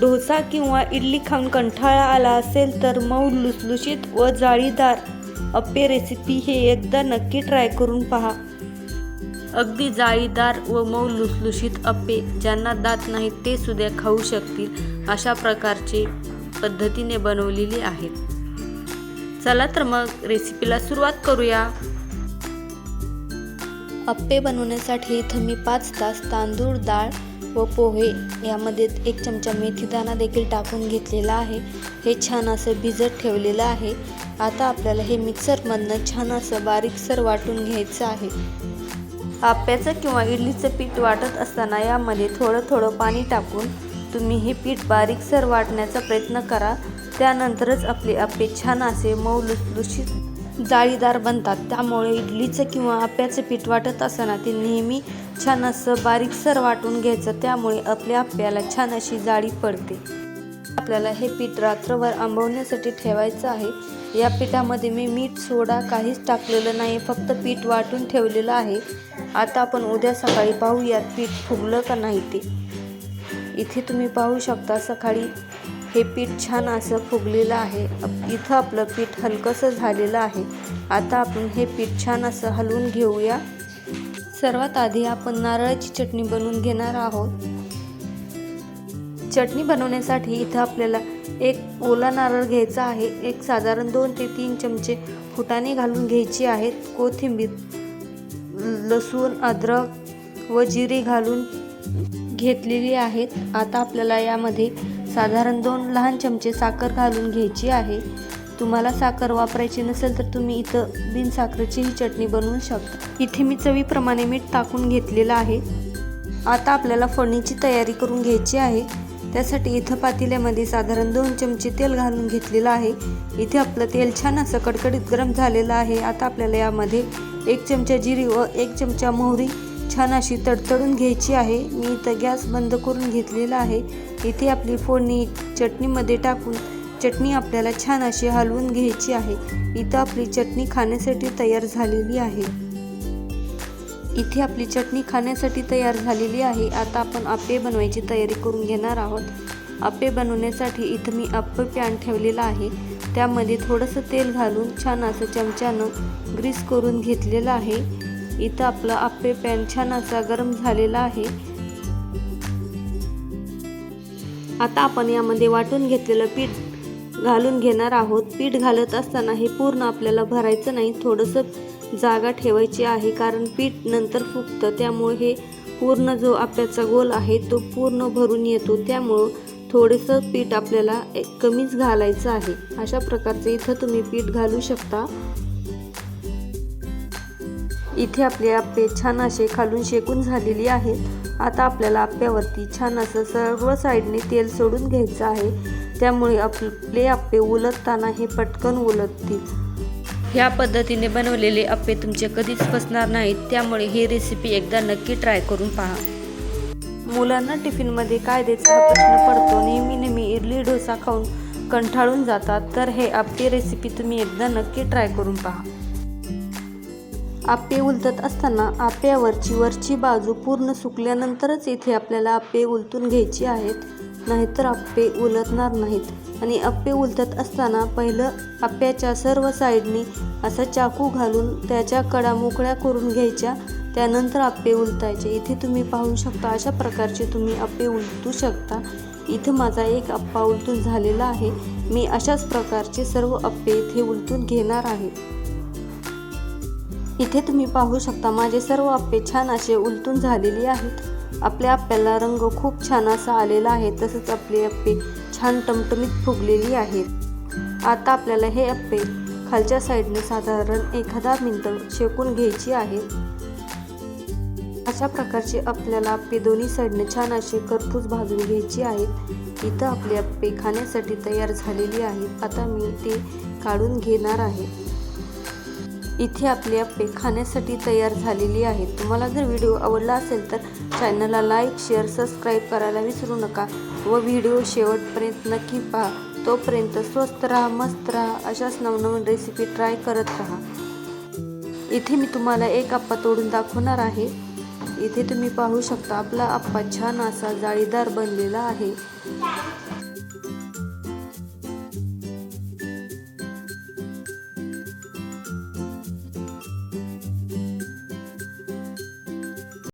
डोसा किंवा इडली खाऊन कंठाळा आला असेल तर मऊ लुसलुशीत व जाळीदार अप्पे रेसिपी हे एकदा नक्की ट्राय करून पहा. अगदी जाळीदार व मऊ लुसलुशीत अप्पे ज्यांना दात नाहीत ते सुद्धा खाऊ शकतील अशा प्रकारचे पद्धतीने बनवलेली आहेत. चला तर मग रेसिपीला सुरुवात करूया. अप्पे बनवण्यासाठी इथं मी पाच तास तांदूळ डाळ व पोहे यामध्ये एक चमचा मेथीदाणा देखील टाकून घेतलेला आहे. हे छान असं भिजत ठेवलेलं आहे. आता आपल्याला हे मिक्सरमधनं छान असं बारीकसर वाटून घ्यायचं आहे. आप्याचं किंवा इडलीचं पीठ वाटत असताना यामध्ये थोडं थोडं पाणी टाकून तुम्ही हे पीठ बारीकसर वाटण्याचा प्रयत्न करा. त्यानंतरच आपले आप्पे छान असे मऊ लुसलुशीत जाळीदार बनतात. त्यामुळे इडलीचं किंवा आप्याचं पीठ वाटत असताना ते नेहमी छान असं बारीकसर वाटून घ्यायचं. त्यामुळे आपल्या आप्याला छान अशी जाळी पडते. आपल्याला हे पीठ रात्रभर आंबवण्यासाठी ठेवायचं आहे. या पिठामध्ये मी मीठ सोडा काहीच टाकलेलं नाही फक्त पीठ वाटून ठेवलेलं आहे. आता आपण उद्या सकाळी पाहूयात पीठ फुगलं का नाही ते. इथे तुम्ही पाहू शकता सकाळी हे पीठ छान असं फुगलेलं आहे. इथं आपलं पीठ हलकंसं झालेलं आहे. आता आपण हे पीठ छान असं हलवून घेऊया. सर्वात आधी आपण नारळाची चटणी बनवून घेणार आहोत. चटणी बनवण्यासाठी इथं आपल्याला एक ओला नारळ घ्यायचा आहे. एक साधारण दोन ते तीन चमचे फुटाणे घालून घ्यायची आहेत. कोथिंबीर लसूण अद्रक व जिरे घालून घेतलेली आहेत. आता आपल्याला यामध्ये साधारण दोन लहान चमचे साखर घालून घ्यायची आहे. तुम्हाला साखर वापरायची नसेल तर तुम्ही इथं बिनसाखरेची ही चटणी बनवू शकता. इथे मी चवीप्रमाणे मीठ टाकून घेतलेलं आहे. आता आपल्याला फोडणीची तयारी करून घ्यायची आहे. त्यासाठी इथं पातेल्यामध्ये साधारण दोन चमचे तेल घालून घेतलेलं आहे. इथे आपलं तेल छान असं कडकडीत गरम झालेलं आहे. आता आपल्याला यामध्ये एक चमचा जिरी व एक चमचा मोहरी छान अशी तडतडून घ्यायची आहे. मी इथं गॅस बंद करून घेतलेला आहे. इथे आपली फोडणी चटणीमध्ये टाकून चटणी आपल्याला छान अशी हलवून घ्यायची आहे. इथं आपली चटणी खाण्यासाठी तयार झालेली आहे. इथे आपली चटणी खाण्यासाठी तयार झालेली आहे. आता आपण आप्पे बनवायची तयारी करून घेणार आहोत. आप्पे बनवण्यासाठी इथं मी अप्प पॅन ठेवलेला आहे. त्यामध्ये थोडंसं तेल घालून छान असं चमच्यानं ग्रीस करून घेतलेलं आहे. इथं आपलं आप्पे पॅन छान असा गरम झालेला आहे. आता आपण यामध्ये वाटून घेतलेलं पीठ घालून घेणार आहोत. पीठ घालत असताना हे पूर्ण आपल्याला भरायचं नाही थोडंसं जागा ठेवायची आहे कारण पीठ नंतर फुगतं. त्यामुळे हे पूर्ण जो आप्याचा गोल आहे तो पूर्ण भरून येतो. त्यामुळं थोडंसं पीठ आपल्याला एक कमीच घालायचं आहे. अशा प्रकारचं इथं तुम्ही पीठ घालू शकता. इथे आपले आप्पे छान असे खालून शेकून झालेली आहेत. आता आपल्याला आप्प्यावरती छान असं सर्व साईडने तेल सोडून घ्यायचं आहे. त्यामुळे आपले आप्पे उलटताना हे पटकन उलटतील. ह्या पद्धतीने बनवलेले आप्पे तुमचे कधीच फसणार नाहीत. त्यामुळे ही रेसिपी एकदा नक्की ट्राय करून पहा. मुलांना टिफिनमध्ये काय द्यायचा हा प्रश्न पडतो. नेहमी नेहमी इडली डोसा खाऊन कंठाळून जातात. तर हे आप्पे रेसिपी तुम्ही एकदा नक्की ट्राय करून पहा. आप्पे उलटत असताना आप्यावरची वरची बाजू पूर्ण सुकल्यानंतरच इथे आपल्याला आप्पे उलटून घ्यायची आहेत. नाहीतर आप्पे उलटणार नाहीत. आणि आपे उलटत असताना पहिलं आप्याच्या सर्व साईडनी असा चाकू घालून त्याच्या कडा मोकळ्या करून घ्यायच्या. त्यानंतर आप्पे उलटायचे. इथे तुम्ही पाहू शकता अशा प्रकारचे तुम्ही आप्पे उलटू शकता. इथं माझा एक आप्पा उलटून झालेला आहे. मी अशाच प्रकारचे सर्व आप्पे इथे उलटून घेणार आहे. इथे तुम्ही पाहू शकता माझे सर्व आप्पे छान असे उलटून झालेली आहेत. आपल्या आप्प्याला रंग खूप छान असा आलेला आहे तसंच आपले आप्पे छान टमटमीत फुगलेली आहेत. आता आपल्याला हे आप्पे खालच्या साईडने साधारण एक हजार मिनटं शेकून घ्यायची आहेत अशा प्रकारचे आपल्याला आप्पे दोन्ही साईडने छान असे करपूस भाजून घ्यायची आहेत. इथं आपले आप्पे खाण्यासाठी तयार झालेली आहेत. आता मी ते काढून घेणार आहे. इथे आपले आप्पे खाण्यासाठी तयार झालेली आहेत तुम्हाला जर व्हिडिओ आवडला असेल तर चॅनलला लाईक शेअर सबस्क्राईब करायला विसरू नका व व्हिडिओ शेवटपर्यंत नक्की पहा. तोपर्यंत स्वस्त राहा मस्त राहा अशाच नवनवीन रेसिपी ट्राय करत राहा. इथे मी तुम्हाला एक आप्पा तोडून दाखवणार आहे. इथे तुम्ही पाहू शकता आपला आप्पा छान असा जाळीदार बनलेला आहे.